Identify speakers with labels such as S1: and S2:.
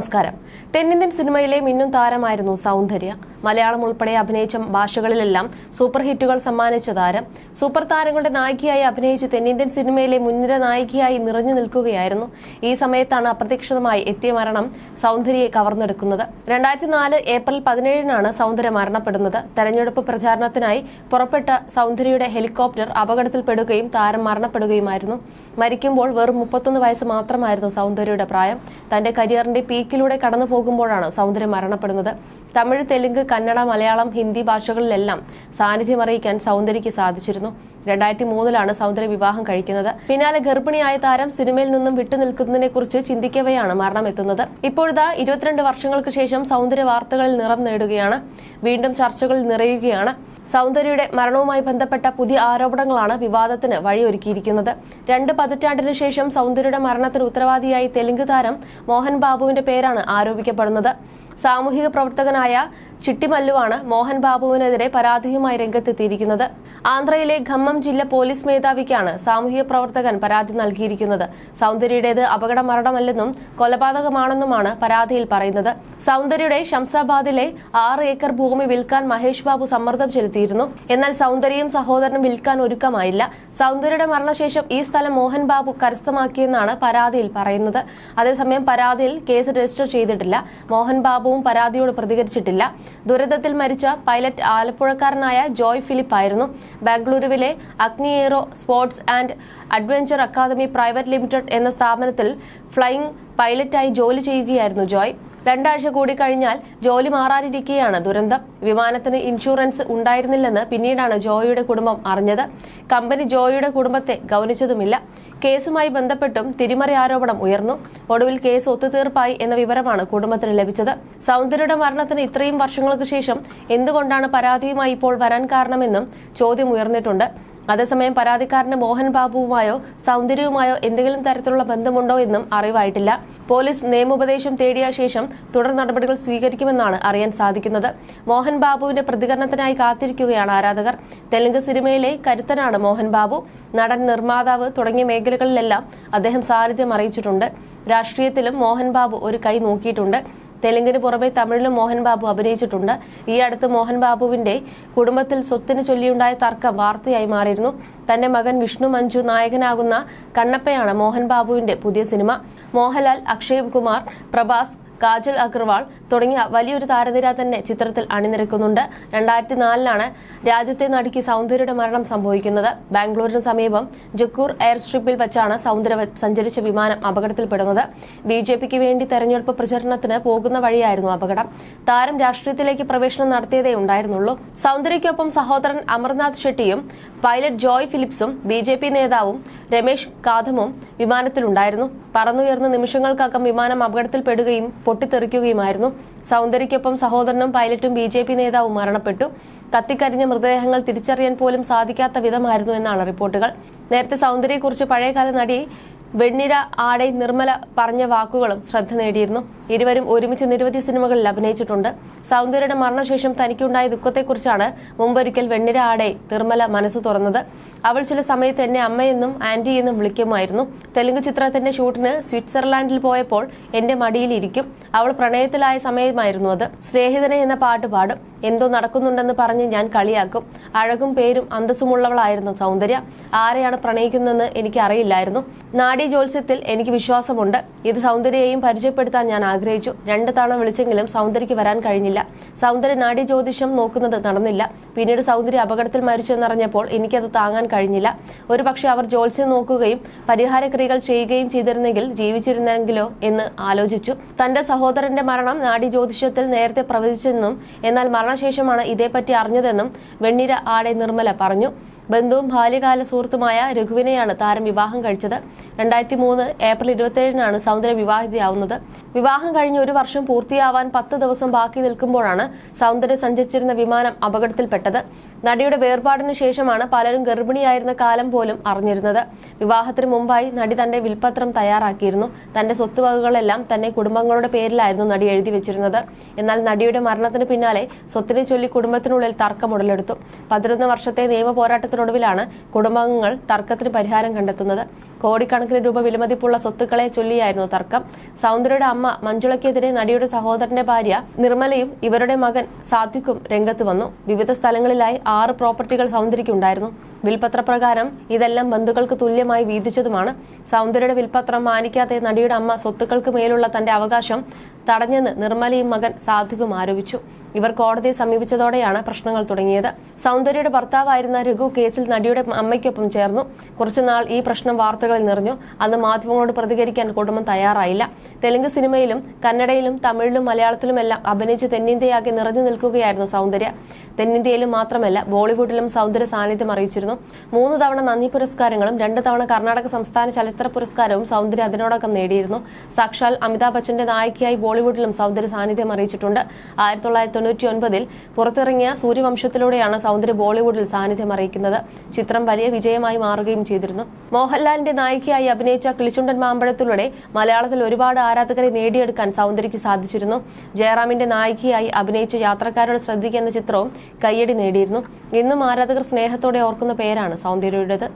S1: നമസ്കാരം. തെന്നിന്ത്യൻ സിനിമയിലെ മിന്നും താരമായിരുന്നു സൗന്ദര്യ. മലയാളം ഉൾപ്പെടെ അഭിനയിച്ച ഭാഷകളിലെല്ലാം സൂപ്പർ ഹിറ്റുകൾ സമ്മാനിച്ച താരം. സൂപ്പർ താരങ്ങളുടെ നായികയായി അഭിനയിച്ച് തെന്നിന്ത്യൻ സിനിമയിലെ മുൻനിര നായികയായി നിറഞ്ഞു നിൽക്കുകയായിരുന്നു. ഈ സമയത്താണ് അപ്രതീക്ഷിതമായി എത്തിയ മരണം സൗന്ദര്യയെ കവർന്നെടുക്കുന്നത്. രണ്ടായിരത്തി നാല് ഏപ്രിൽ പതിനേഴിനാണ് സൗന്ദര്യ മരണപ്പെടുന്നത്. തെരഞ്ഞെടുപ്പ് പ്രചാരണത്തിനായി പുറപ്പെട്ട സൗന്ദര്യയുടെ ഹെലികോപ്റ്റർ അപകടത്തിൽപ്പെടുകയും താരം മരണപ്പെടുകയുമായിരുന്നു. മരിക്കുമ്പോൾ വെറും മുപ്പത്തൊന്ന് വയസ്സ് മാത്രമായിരുന്നു സൗന്ദര്യയുടെ പ്രായം. തന്റെ കരിയറിന്റെ പീക്കിലൂടെ കടന്നു പോകുമ്പോഴാണ് സൗന്ദര്യം മരണപ്പെടുന്നത്. തമിഴ് തെലുങ്ക് കന്നഡ മലയാളം ഹിന്ദി ഭാഷകളിലെല്ലാം സാന്നിധ്യം അറിയിക്കാൻ സൗന്ദര്യയ്ക്ക് സാധിച്ചിരുന്നു. രണ്ടായിരത്തി മൂന്നിലാണ് സൗന്ദര്യ വിവാഹം കഴിക്കുന്നത്. പിന്നാലെ ഗർഭിണിയായ താരം സിനിമയിൽ നിന്നും വിട്ടുനിൽക്കുന്നതിനെ കുറിച്ച് ചിന്തിക്കവെയാണ് മരണം എത്തുന്നത് ഇപ്പോഴത്തെ ഇരുപത്തിരണ്ട് വർഷങ്ങൾക്ക് ശേഷം സൗന്ദര്യ വാർത്തകളിൽ നിറം നേടുകയാണ്. വീണ്ടും ചർച്ചകളിൽ നിറയുകയാണ്. സൗന്ദര്യയുടെ മരണവുമായി ബന്ധപ്പെട്ട പുതിയ ആരോപണങ്ങളാണ് വിവാദത്തിന് വഴിയൊരുക്കിയിരിക്കുന്നത്. രണ്ട് പതിറ്റാണ്ടിന് ശേഷം സൗന്ദര്യയുടെ മരണത്തിന് ഉത്തരവാദിയായി തെലുങ്ക് താരം മോഹൻ ബാബുവിന്റെ പേരാണ് ആരോപിക്കപ്പെടുന്നത്. സാമൂഹിക പ്രവർത്തകനായ ചിട്ടിമല്ലുവാണ് മോഹൻ ബാബുവിനെതിരെ പരാതിയുമായി രംഗത്തെത്തിയിരിക്കുന്നത്. ആന്ധ്രയിലെ ഖമ്മം ജില്ല പോലീസ് മേധാവിക്കാണ് സാമൂഹിക പ്രവർത്തകൻ പരാതി നൽകിയിരിക്കുന്നത്. സൗന്ദര്യയുടേത് അപകട മരണമല്ലെന്നും കൊലപാതകമാണെന്നുമാണ് പരാതിയിൽ പറയുന്നത്. സൗന്ദര്യയുടെ ഷംസാബാദിലെ ആറ് ഏക്കർ ഭൂമി വിൽക്കാൻ മഹേഷ് ബാബു സമ്മർദ്ദം ചെലുത്തിയിരുന്നു. എന്നാൽ സൗന്ദര്യയും സഹോദരനും വിൽക്കാൻ ഒരുക്കമായില്ല. സൗന്ദര്യയുടെ മരണശേഷം ഈ സ്ഥലം മോഹൻ ബാബു കരസ്ഥമാക്കിയെന്നാണ് പരാതിയിൽ പറയുന്നത്. അതേസമയം പരാതിയിൽ കേസ് രജിസ്റ്റർ ചെയ്തിട്ടില്ല. മോഹൻ ബാബുവും പരാതിയോട് പ്രതികരിച്ചിട്ടില്ല. ദുരന്തത്തിൽ മരിച്ച പൈലറ്റ് ആലപ്പുഴക്കാരനായ ജോയ് ഫിലിപ്പ് ആയിരുന്നു. ബാംഗ്ലൂരുവിലെ Agni aero sports and adventure academy private limited എന്ന സ്ഥാപനത്തിൽ ഫ്ലൈയിംഗ് പൈലറ്റായി ജോലി ചെയ്യുകയായിരുന്നു ജോയ്. രണ്ടാഴ്ച കൂടി കഴിഞ്ഞാൽ ജോലി മാറാനിരിക്കെയാണ് ദുരന്തം. വിമാനത്തിന് ഇൻഷുറൻസ് ഉണ്ടായിരുന്നില്ലെന്ന് പിന്നീടാണ് ജോയിയുടെ കുടുംബം അറിഞ്ഞത്. കമ്പനി ജോയിയുടെ കുടുംബത്തെ ഗൗനിച്ചതുമില്ല. കേസുമായി ബന്ധപ്പെട്ടും തിരിമറി ആരോപണം ഉയർന്നു. ഒടുവിൽ കേസ് ഒത്തുതീർപ്പായി എന്ന വിവരമാണ് കുടുംബത്തിന് ലഭിച്ചത്. സൗന്ദര്യയുടെ മരണത്തിന് ഇത്രയും വർഷങ്ങൾക്ക് ശേഷം എന്തുകൊണ്ടാണ് പരാതിയുമായി ഇപ്പോൾ വരാൻ കാരണമെന്നും ചോദ്യം ഉയർന്നിട്ടുണ്ട്. അതേസമയം പരാതിക്കാരന് മോഹൻ ബാബുവുമായോ സൗന്ദര്യവുമായോ എന്തെങ്കിലും തരത്തിലുള്ള ബന്ധമുണ്ടോ എന്നും അറിവായിട്ടില്ല. പോലീസ് നിയമോപദേശം തേടിയ ശേഷം തുടർ നടപടികൾ സ്വീകരിക്കുമെന്നാണ് അറിയാൻ സാധിക്കുന്നത്. മോഹൻ ബാബുവിന്റെ പ്രതികരണത്തിനായി കാത്തിരിക്കുകയാണ് ആരാധകർ. തെലുങ്ക് സിനിമയിലെ കരുത്തനാണ് മോഹൻ ബാബു. നടൻ നിർമ്മാതാവ് തുടങ്ങിയ മേഖലകളിലെല്ലാം അദ്ദേഹം സാന്നിധ്യം അറിയിച്ചിട്ടുണ്ട്. രാഷ്ട്രീയത്തിലും മോഹൻ ബാബു ഒരു കൈ നോക്കിയിട്ടുണ്ട്. തെലുങ്കിന് പുറമെ തമിഴിലും മോഹൻ ബാബു അഭിനയിച്ചിട്ടുണ്ട്. ഈ അടുത്ത് മോഹൻ ബാബുവിന്റെ കുടുംബത്തിൽ സ്വത്തിന് ചൊല്ലിയുണ്ടായ തർക്കം വാർത്തയായി മാറിയിരുന്നു. തന്റെ മകൻ വിഷ്ണു മഞ്ജു നായകനാകുന്ന കണ്ണപ്പയാണ് മോഹൻ ബാബുവിന്റെ പുതിയ സിനിമ. മോഹൻലാൽ അക്ഷയ് കുമാർ പ്രഭാസ് കാജൽ അഗർവാൾ തുടങ്ങിയ വലിയൊരു താരനിര തന്നെ ചിത്രത്തിൽ അണിനിരക്കുന്നുണ്ട്. രണ്ടായിരത്തി നാലിലാണ് രാജ്യത്തെ നടിക്ക് സൗന്ദര്യയുടെ മരണം സംഭവിക്കുന്നത്. ബാംഗ്ലൂരിന് സമീപം ജക്കൂർ എയർ സ്ട്രിപ്പിൽ വെച്ചാണ് സൗന്ദര്യ സഞ്ചരിച്ച വിമാനം അപകടത്തിൽപ്പെടുന്നത്. ബി ജെ പിക്ക് വേണ്ടി തെരഞ്ഞെടുപ്പ് പ്രചരണത്തിന് പോകുന്ന വഴിയായിരുന്നു അപകടം. താരം രാഷ്ട്രീയത്തിലേക്ക് പ്രവേശനം നടത്തിയതേ ഉണ്ടായിരുന്നുള്ളൂ. സൗന്ദര്യയ്ക്കൊപ്പം സഹോദരൻ അമർനാഥ് ഷെട്ടിയും പൈലറ്റ് ജോയ് ഫിലിപ്സും ബി നേതാവും രമേശ് കാഥമും വിമാനത്തിലുണ്ടായിരുന്നു. പറന്നുയർന്ന നിമിഷങ്ങൾക്കകം വിമാനം അപകടത്തിൽപ്പെടുകയും പൊട്ടിത്തെറിക്കുകയുമായിരുന്നു. സൗന്ദര്യയ്ക്കൊപ്പം സഹോദരനും പൈലറ്റും ബി ജെ പി നേതാവും മരണപ്പെട്ടു. കത്തിക്കരിഞ്ഞ മൃതദേഹങ്ങൾ തിരിച്ചറിയാൻ പോലും സാധിക്കാത്ത വിധമായിരുന്നു എന്നാണ് റിപ്പോർട്ടുകൾ. നേരത്തെ സൗന്ദര്യയെക്കുറിച്ച് പഴയകാല നടി വെണ്ണിര ആടെ നിർമ്മല പറഞ്ഞ വാക്കുകളും ശ്രദ്ധ നേടിയിരുന്നു. ഇരുവരും ഒരുമിച്ച് നിരവധി സിനിമകളിൽ അഭിനയിച്ചിട്ടുണ്ട്. സൗന്ദര്യയുടെ മരണശേഷം തനിക്കുണ്ടായ ദുഃഖത്തെക്കുറിച്ചാണ് മുമ്പൊരിക്കൽ വെണ്ണിര ആടെ നിർമ്മല മനസ്സ് തുറന്നത്. അവൾ ചില സമയത്ത് എന്നെ അമ്മയെന്നും ആന്റി എന്നും വിളിക്കുമായിരുന്നു. തെലുങ്ക് ചിത്രത്തിന്റെ ഷൂട്ടിന് സ്വിറ്റ്സർലാൻഡിൽ പോയപ്പോൾ എന്റെ മടിയിലിരിക്കും അവൾ പ്രണയത്തിലായ സമയമായിരുന്നു അത്. സ്നേഹിതനെ എന്ന പാട്ട് പാടും. എന്തോ നടക്കുന്നുണ്ടെന്ന് പറഞ്ഞ് ഞാൻ കളിയാക്കും. അഴകും പേരും അന്തസ്സുമുള്ളവളായിരുന്നു സൗന്ദര്യ. ആരെയാണ് പ്രണയിക്കുന്നതെന്ന് എനിക്ക് അറിയില്ലായിരുന്നു നാഡി ജ്യോത്സ്യത്തിൽ എനിക്ക് വിശ്വാസമുണ്ട്. ഇത് സൗന്ദര്യയെയും പരിചയപ്പെടുത്താൻ ഞാൻ ആഗ്രഹിച്ചു. രണ്ട് തവണ വിളിച്ചെങ്കിലും സൗന്ദര്യക്ക് വരാൻ കഴിഞ്ഞില്ല. സൗന്ദര്യ നാഡി ജ്യോതിഷം നോക്കുന്നത് നടന്നില്ല. പിന്നീട് സൗന്ദര്യ അപകടത്തിൽ മരിച്ചു എന്നറിഞ്ഞപ്പോൾ എനിക്കത് താങ്ങാൻ കഴിഞ്ഞില്ല. ഒരു പക്ഷേ അവർ ജ്യോത്സ്യം നോക്കുകയും പരിഹാരക്രിയകൾ ചെയ്യുകയും ചെയ്തിരുന്നെങ്കിൽ ജീവിച്ചിരുന്നെങ്കിലോ എന്ന് ആലോചിച്ചു. തന്റെ സഹോദരന്റെ മരണം നാഡി ജ്യോതിഷത്തിൽ നേരത്തെ പ്രവചിച്ചെന്നും എന്നാൽ മരണശേഷമാണ് ഇതേപ്പറ്റി അറിഞ്ഞതെന്നും വെണ്ണിര ആടെ നിർമ്മല പറഞ്ഞു. ബന്ധുവും ബാല്യകാല സുഹൃത്തുമായ രഘുവിനെയാണ് താരം വിവാഹം കഴിച്ചത്. രണ്ടായിരത്തി മൂന്ന് ഏപ്രിൽ ഇരുപത്തിയേഴിനാണ് സൗന്ദര്യ വിവാഹിതയാവുന്നത്. വിവാഹം കഴിഞ്ഞ് ഒരു വർഷം പൂർത്തിയാവാൻ പത്ത് ദിവസം ബാക്കി നിൽക്കുമ്പോഴാണ് സൗന്ദര്യ സഞ്ചരിച്ചിരുന്ന വിമാനം അപകടത്തിൽപ്പെട്ടത്. നടിയുടെ വേർപാടിന് ശേഷമാണ് പലരും ഗർഭിണിയായിരുന്ന കാലം പോലും അറിഞ്ഞിരുന്നത്. വിവാഹത്തിന് മുമ്പായി നടി തന്റെ വിൽപത്രം തയ്യാറാക്കിയിരുന്നു. തന്റെ സ്വത്തുവകകളെല്ലാം തന്നെ കുടുംബങ്ങളുടെ പേരിലായിരുന്നു നടി എഴുതി വെച്ചിരുന്നത്. എന്നാൽ നടിയുടെ മരണത്തിന് പിന്നാലെ സ്വത്തിനെ ചൊല്ലി കുടുംബത്തിനുള്ളിൽ തർക്കം ഉടലെടുത്തു. പതിനൊന്ന് വർഷത്തെ നിയമ ശ്രമത്തിനൊടുവിലാണ് കുടുംബാംഗങ്ങൾ തർക്കത്തിന് പരിഹാരം കണ്ടെത്തുന്നത്. കോടിക്കണക്കിന് രൂപ വിലമതിപ്പുള്ള സ്വത്തുക്കളെ ചൊല്ലിയായിരുന്നു തർക്കം. സൗന്ദര്യയുടെ അമ്മ മഞ്ജുളയ്ക്കെതിരെ നടിയുടെ സഹോദരന്റെ ഭാര്യ നിർമ്മലയും ഇവരുടെ മകൻ സാത്വിക്കും രംഗത്ത് വന്നു. വിവിധ സ്ഥലങ്ങളിലായി ആറ് പ്രോപ്പർട്ടികൾ സൗന്ദര്യക്കുണ്ടായിരുന്നു വിൽപത്രപ്രകാരം ഇതെല്ലാം ബന്ധുക്കൾക്ക് തുല്യമായി വീതിച്ചതുമാണ്. സൗന്ദര്യയുടെ വിൽപത്രം മാനിക്കാതെ നടിയുടെ അമ്മ സ്വത്തുക്കൾക്ക് മേലുള്ള തന്റെ അവകാശം തടഞ്ഞെന്ന് നിർമ്മലയും മകൻ സാധുക്കും ആരോപിച്ചു. ഇവർ കോടതിയെ സമീപിച്ചതോടെയാണ് പ്രശ്നങ്ങൾ തുടങ്ങിയത്. സൗന്ദര്യയുടെ ഭർത്താവായിരുന്ന രഘു കേസിൽ നടിയുടെ അമ്മയ്ക്കൊപ്പം ചേർന്നു. കുറച്ചുനാൾ ഈ പ്രശ്നം വാർത്തകളിൽ നിറഞ്ഞു. അന്ന് മാധ്യമങ്ങളോട് പ്രതികരിക്കാൻ കുടുംബം തയ്യാറായില്ല. തെലുങ്ക് സിനിമയിലും കന്നഡയിലും തമിഴിലും മലയാളത്തിലുമെല്ലാം അഭിനയിച്ച് തെന്നിന്ത്യയാകെ നിറഞ്ഞു നിൽക്കുകയായിരുന്നു സൗന്ദര്യ. തെന്നിന്ത്യയിലും മാത്രമല്ല ബോളിവുഡിലും സൗന്ദര്യ സാന്നിധ്യം അറിയിച്ചിരുന്നു. മൂന്ന് തവണ നന്ദി പുരസ്കാരങ്ങളും രണ്ട് തവണ കർണാടക സംസ്ഥാന ചലച്ചിത്ര പുരസ്കാരവും സൗന്ദര്യ അതിനോടകം നേടിയിരുന്നു. സാക്ഷാൽ അമിതാഭ് ബച്ചന്റെ നായികയായി ബോളിവുഡിലും സൗന്ദര്യ സാന്നിധ്യം അറിയിച്ചിട്ടുണ്ട്. ആയിരത്തി തൊണ്ണൂറ്റി ഒൻപതിൽ പുറത്തിറങ്ങിയ സൂര്യവംശത്തിലൂടെയാണ് സൗന്ദര്യ ബോളിവുഡിൽ സാന്നിധ്യം അറിയിക്കുന്നത്. ചിത്രം വലിയ വിജയമായി മാറുകയും ചെയ്തിരുന്നു. മോഹൻലാലിന്റെ നായികയായി അഭിനയിച്ച കിളിച്ചുണ്ടൻ മാമ്പഴത്തിലൂടെ മലയാളത്തിൽ ഒരുപാട് ആരാധകരെ നേടിയെടുക്കാൻ സൗന്ദര്യയ്ക്ക് സാധിച്ചിരുന്നു. ജയറാമിന്റെ നായികയായി അഭിനയിച്ച യാത്രക്കാരോട് ശ്രദ്ധിക്കുന്ന ചിത്രവും കയ്യടി നേടിയിരുന്നു. ഇന്നും ആരാധകർ സ്നേഹത്തോടെ ഓർക്കുന്ന പേരാണ് സൗന്ദര്യയുടേത്.